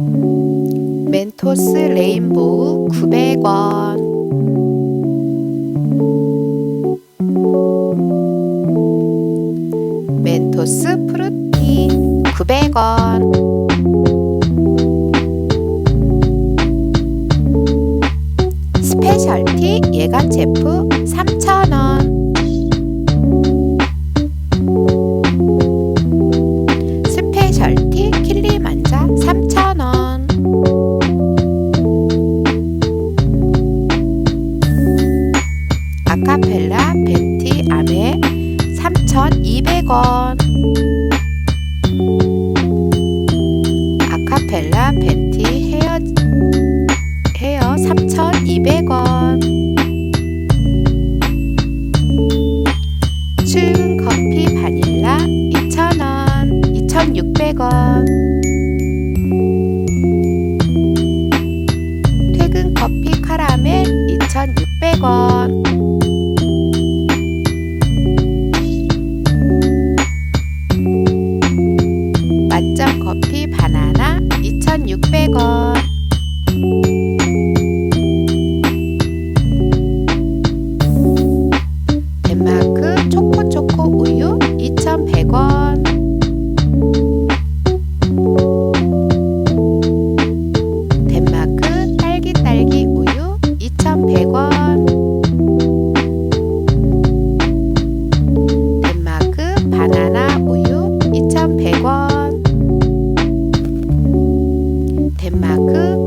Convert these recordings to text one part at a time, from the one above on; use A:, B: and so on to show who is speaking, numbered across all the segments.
A: 멘토스 레인보우 900원. 멘토스 프루티 900원. 스페셜티 예간 제프 아카펠라 벤티 아메 3,200원. 아카펠라 벤티 헤어 헤어 3,200원. 출근 커피 바닐라 2,000원 2,600원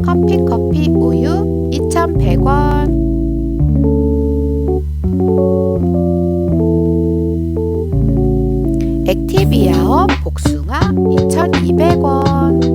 A: 커피 커피 우유 2,100원. 액티비아어 복숭아 2,200원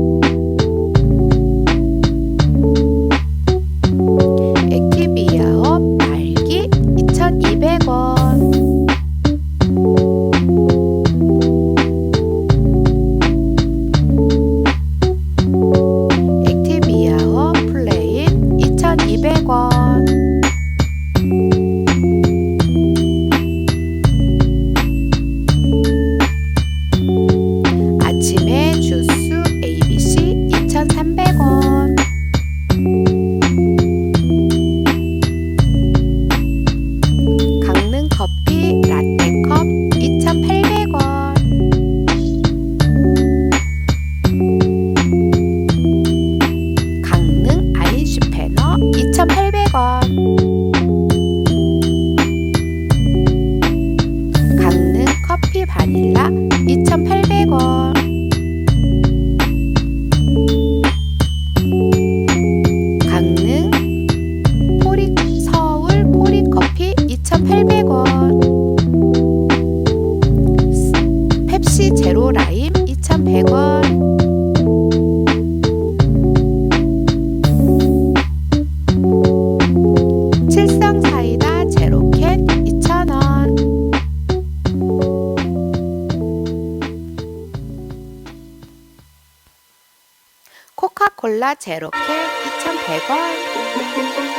A: 콜라 제로캔 2,100원 밀키스캔 1,700원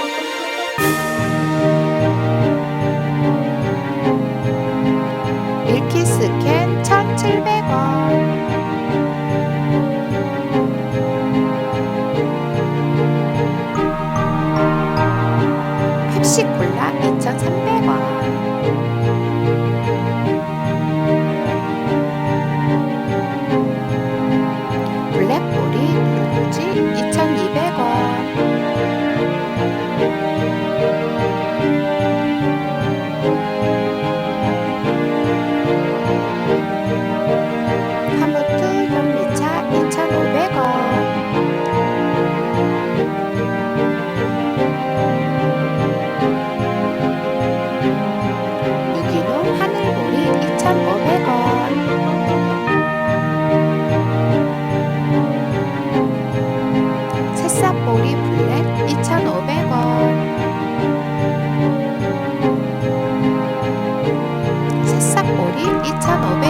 A: 家宝贝。